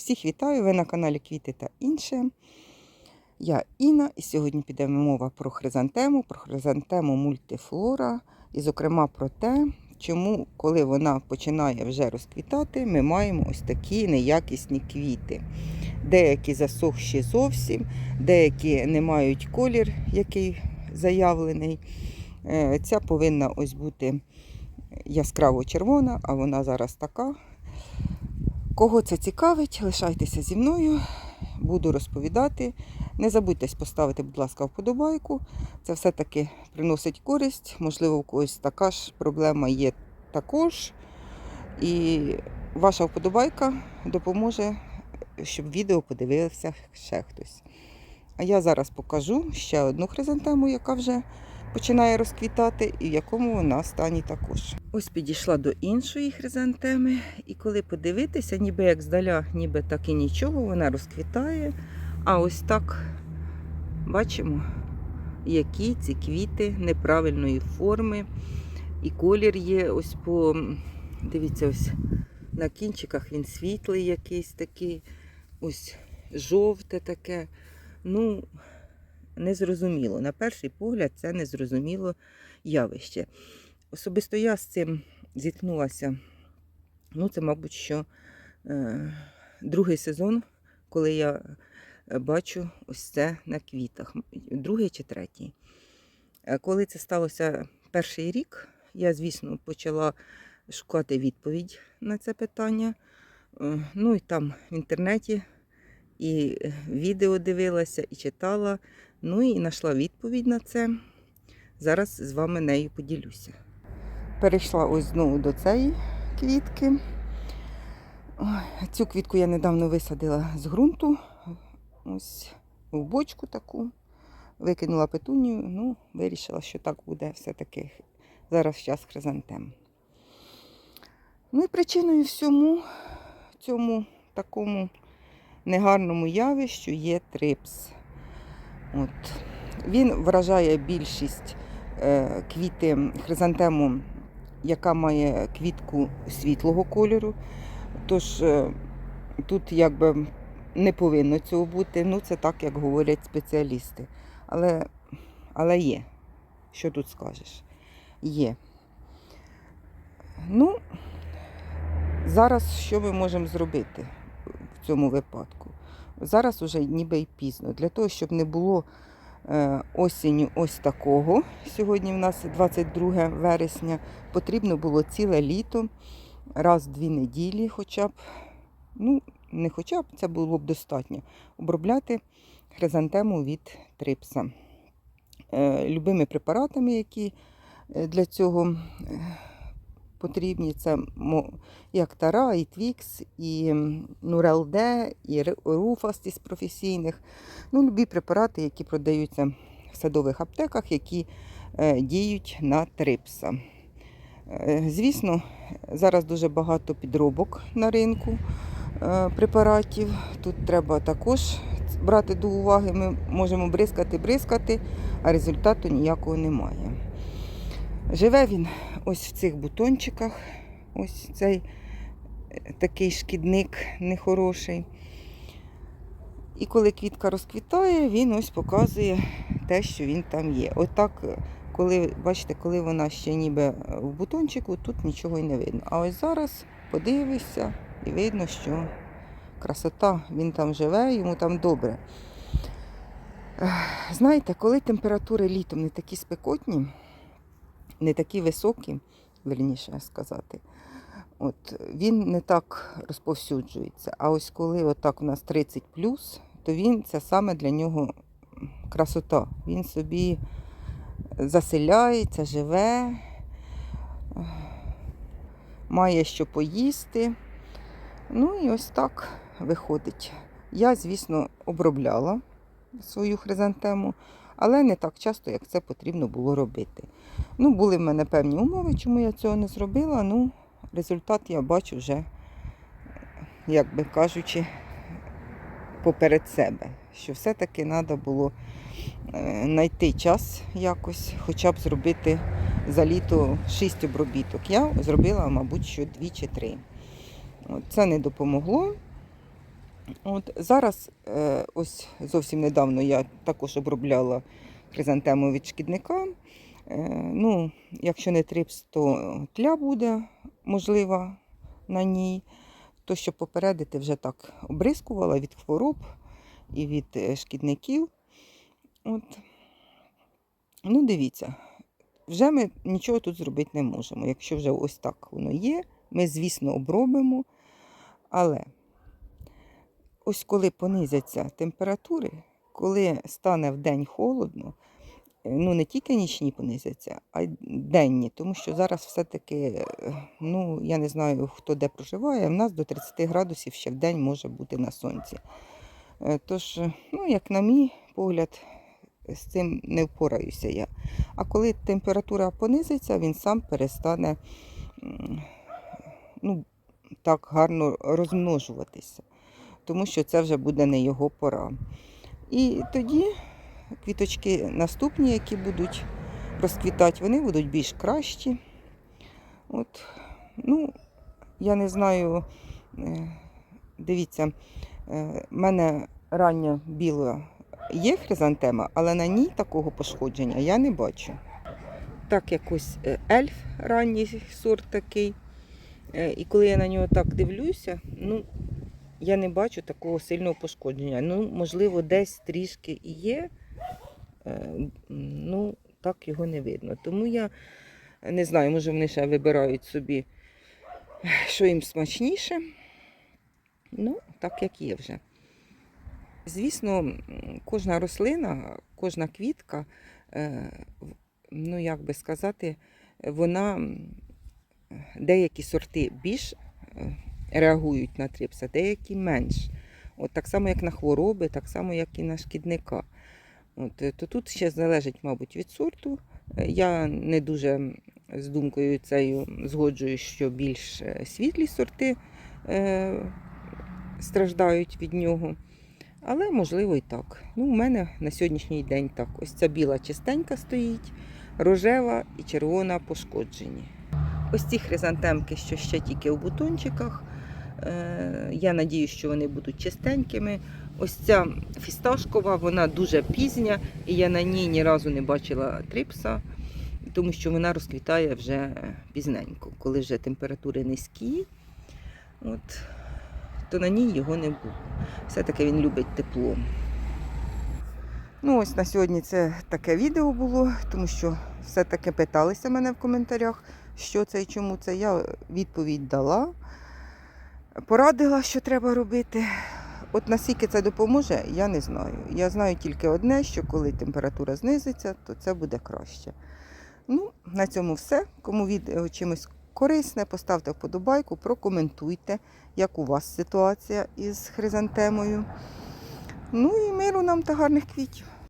Всіх вітаю! Ви на каналі Квіти та інше. Я Інна, і сьогодні піде мова про хризантему, про хризантему мультифлора, і, зокрема, про те, чому, коли вона починає вже розквітати, ми маємо ось такі неякісні квіти. Деякі засохші зовсім, деякі не мають колір, який заявлений. Е, Ця повинна ось бути яскраво червона, а вона зараз така. Кого це цікавить, лишайтеся зі мною, буду розповідати. Не забудьте поставити, будь ласка, вподобайку. Це все-таки приносить користь. Можливо, у когось така ж проблема є також. І ваша вподобайка допоможе, щоб відео подивився ще хтось. А я зараз покажу ще одну хризантему, яка вже починає розквітати, і в якому вона стані також. Ось підійшла до іншої хризантеми, і коли подивитися, ніби як здаля, ніби так і нічого, вона розквітає. А ось так бачимо, які ці квіти неправильної форми. І колір є ось по, дивіться, ось на кінчиках він світлий якийсь такий, ось жовте таке. Ну, незрозуміло. На перший погляд, це незрозуміло явище. Особисто я з цим зіткнулася. Ну, це, мабуть, що е, другий сезон, коли я бачу ось це на квітах. Другий чи третій. Е, Коли це сталося перший рік, я, звісно, почала шукати відповідь на це питання. Е, Ну і там в інтернеті і відео дивилася, і читала. Ну і знайшла відповідь на це. Зараз з вами нею поділюся. Перейшла ось знову до цієї квітки. Ой, Цю квітку я недавно висадила з ґрунту. Ось в бочку таку. Викинула петунію, ну, вирішила, що так буде все-таки зараз час хризантем. Ну і причиною всьому цьому такому негарному явищу є трипс. От. Він вражає більшість е, квіти хризантему, яка має квітку світлого кольору. Тож е, тут якби не повинно цього бути. Ну, це так, як говорять спеціалісти. Але, але є. Що тут скажеш? Є. Ну, зараз що ми можемо зробити в цьому випадку? Зараз уже ніби й пізно. Для того, щоб не було е, осінню ось такого. Сьогодні в нас 22 вересня. Потрібно було ціле літо, раз в дві неділі, хоча б, ну, не хоча б, це було б достатньо. Обробляти хризантему від трипса. Е, любими препаратами, які е, для цього потрібні. Це як Тара, і Твікс, і Нурелде, і Руфаст із професійних. Ну, любі препарати, які продаються в садових аптеках, які е, діють на трипса. Е, Звісно, зараз дуже багато підробок на ринку е, препаратів. Тут треба також брати до уваги. Ми можемо бризкати, бризкати, а результату ніякого немає. Живе він ось в цих бутончиках. Ось цей е, такий шкідник нехороший. І коли квітка розквітає, він ось показує те, що він там є. Отак, е, коли, бачите, коли вона ще ніби е, в бутончику, тут нічого й не видно. А ось зараз подивишся і видно, що красота, він там живе, йому там добре. Знаєте, коли температури літом не такі спекотні, не такі високі, верніше сказати, от, він не так розповсюджується. А ось коли отак у нас 30 то він це саме для нього красота. Він собі заселяється, живе, має що поїсти. Ну і ось так виходить. Я, звісно, обробляла свою хризантему, але не так часто, як це потрібно було робити. Ну, були в мене певні умови, чому я цього не зробила. Ну, результат я бачу вже, як би кажучи, поперед себе. Що все-таки треба було е, знайти час якось, хоча б зробити за літо 6 обробіток. Я зробила, мабуть, що 2 чи 3. Це не допомогло. От зараз, е, ось зовсім недавно я також обробляла хризантему від шкідника. Е, ну, якщо не трипс, то тля буде можлива на ній. То, щоб попередити, вже так обрискувала від хвороб і від е, шкідників. От. Ну, дивіться, вже ми нічого тут зробити не можемо. Якщо вже ось так воно є, ми, звісно, обробимо. Але ось коли понизяться температури, коли стане в день холодно, е, ну не тільки нічні понизяться, а й денні, тому що зараз все-таки, ну я не знаю, хто де проживає, в нас до 30 градусів ще в день може бути на сонці. Е, Тож, ну, як на мій погляд, з цим не впораюся я. А коли температура понизиться, він сам перестане ну, так гарно розмножуватися, тому що це вже буде не його пора. І тоді квіточки наступні, які будуть розквітати, вони будуть більш кращі. От, ну, я не знаю, е, дивіться, в мене рання біла є хризантема, але на ній такого пошкодження я не бачу. Так, якось е, ельф ранній сорт такий. Е, І коли я на нього так дивлюся, ну, я не бачу такого сильного пошкодження. Ну, можливо, десь трішки і є, е, ну, так його не видно. Тому я не знаю, може вони ще вибирають собі, що їм смачніше. Ну, так як є вже. Звісно, кожна рослина, кожна квітка, е, ну як би сказати, вона деякі сорти більш е, реагують на трипса, деякі менш. От так само, як на хвороби, так само, як і на шкідника. От, е, то тут ще залежить, мабуть, від сорту. Е, Я не дуже з думкою цією згоджуюсь, що більш е, світлі сорти е, страждають від нього. Але можливо і так. Ну, у мене на сьогоднішній день так. Ось ця біла чистенька стоїть, рожева і червона пошкоджені. Ось ці хризантемки, що ще тільки у бутончиках. Е, Я надію, що вони будуть чистенькими. Ось ця фісташкова, вона дуже пізня, і я на ній ні разу не бачила трипса, тому що вона розквітає вже пізненько, коли вже температури низькі. От, то на ній його не було. Все-таки він любить тепло. Ну, ось на сьогодні це таке відео було, тому що все-таки питалися мене в коментарях, що це і чому це. Я відповідь дала, порадила, що треба робити. От наскільки це допоможе, я не знаю. Я знаю тільки одне, що коли температура знизиться, то це буде краще. Ну, на цьому все. Кому відео чимось корисне, поставте вподобайку, прокоментуйте, як у вас ситуація із хризантемою. Ну і миру нам та гарних квітів.